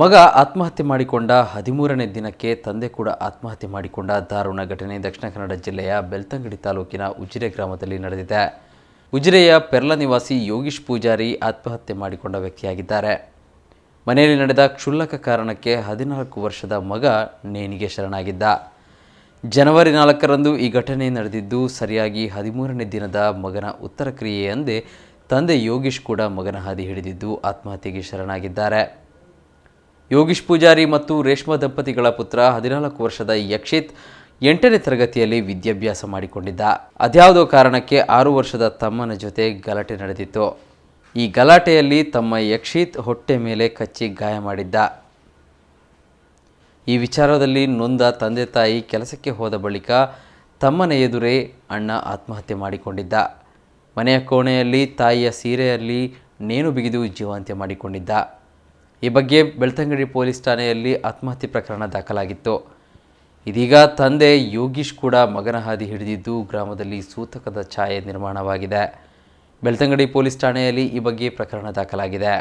ಮಗ ಆತ್ಮಹತ್ಯೆ ಮಾಡಿಕೊಂಡ ಹದಿಮೂರನೇ ದಿನಕ್ಕೆ ತಂದೆ ಕೂಡ ಆತ್ಮಹತ್ಯೆ ಮಾಡಿಕೊಂಡ ದಾರುಣ ಘಟನೆ ದಕ್ಷಿಣ ಕನ್ನಡ ಜಿಲ್ಲೆಯ ಬೆಳ್ತಂಗಡಿ ತಾಲೂಕಿನ ಉಜಿರೆ ಗ್ರಾಮದಲ್ಲಿ ನಡೆದಿದೆ. ಉಜಿರೆಯ ಪೆರ್ಲ ನಿವಾಸಿ ಯೋಗೀಶ್ ಪೂಜಾರಿ ಆತ್ಮಹತ್ಯೆ ಮಾಡಿಕೊಂಡ ವ್ಯಕ್ತಿಯಾಗಿದ್ದಾರೆ. ಮನೆಯಲ್ಲಿ ನಡೆದ ಕ್ಷುಲ್ಲಕ ಕಾರಣಕ್ಕೆ ಹದಿನಾಲ್ಕು ವರ್ಷದ ಮಗ ನೇಣಿಗೆ ಶರಣಾಗಿದ್ದ. ಜನವರಿ ನಾಲ್ಕರಂದು ಈ ಘಟನೆ ನಡೆದಿದ್ದು, ಸರಿಯಾಗಿ ಹದಿಮೂರನೇ ದಿನದ ಮಗನ ಉತ್ತರ ಕ್ರಿಯೆಯಂದೇ ತಂದೆ ಯೋಗೀಶ್ ಕೂಡ ಮಗನ ಹಾದಿ ಹಿಡಿದಿದ್ದು ಆತ್ಮಹತ್ಯೆಗೆ ಶರಣಾಗಿದ್ದಾರೆ. ಯೋಗೀಶ್ ಪೂಜಾರಿ ಮತ್ತು ರೇಷ್ಮಾ ದಂಪತಿಗಳ ಪುತ್ರ ಹದಿನಾಲ್ಕು ವರ್ಷದ ಯಕ್ಷಿತ್ ಎಂಟನೇ ತರಗತಿಯಲ್ಲಿ ವಿದ್ಯಾಭ್ಯಾಸ ಮಾಡಿಕೊಂಡಿದ್ದ. ಅದ್ಯಾವುದೋ ಕಾರಣಕ್ಕೆ ಆರು ವರ್ಷದ ತಮ್ಮನ ಜೊತೆ ಗಲಾಟೆ ನಡೆದಿತ್ತು. ಈ ಗಲಾಟೆಯಲ್ಲಿ ತಮ್ಮ ಯಕ್ಷಿತ್ ಹೊಟ್ಟೆ ಮೇಲೆ ಕಚ್ಚಿ ಗಾಯ ಮಾಡಿದ್ದ. ಈ ವಿಚಾರದಲ್ಲಿ ನೊಂದ ತಂದೆ ತಾಯಿ ಕೆಲಸಕ್ಕೆ ಹೋದ ಬಳಿಕ ತಮ್ಮನ ಎದುರೇ ಅಣ್ಣ ಆತ್ಮಹತ್ಯೆ ಮಾಡಿಕೊಂಡಿದ್ದ. ಮನೆಯ ಕೋಣೆಯಲ್ಲಿ ತಾಯಿಯ ಸೀರೆಯಲ್ಲಿ ನೇಣು ಬಿಗಿದು ಜೀವಾಂತ್ಯ ಮಾಡಿಕೊಂಡಿದ್ದ. ಈ ಬಗ್ಗೆ ಬೆಳ್ತಂಗಡಿ ಪೊಲೀಸ್ ಠಾಣೆಯಲ್ಲಿ ಆತ್ಮಹತ್ಯೆ ಪ್ರಕರಣ ದಾಖಲಾಗಿತ್ತು. ಇದೀಗ ತಂದೆ ಯೋಗೀಶ್ ಕೂಡ ಮಗನ ಹಾದಿ ಹಿಡಿದಿದ್ದು ಗ್ರಾಮದಲ್ಲಿ ಸೂತಕದ ಛಾಯೆ ನಿರ್ಮಾಣವಾಗಿದೆ. ಬೆಳ್ತಂಗಡಿ ಪೊಲೀಸ್ ಠಾಣೆಯಲ್ಲಿ ಈ ಬಗ್ಗೆ ಪ್ರಕರಣ ದಾಖಲಾಗಿದೆ.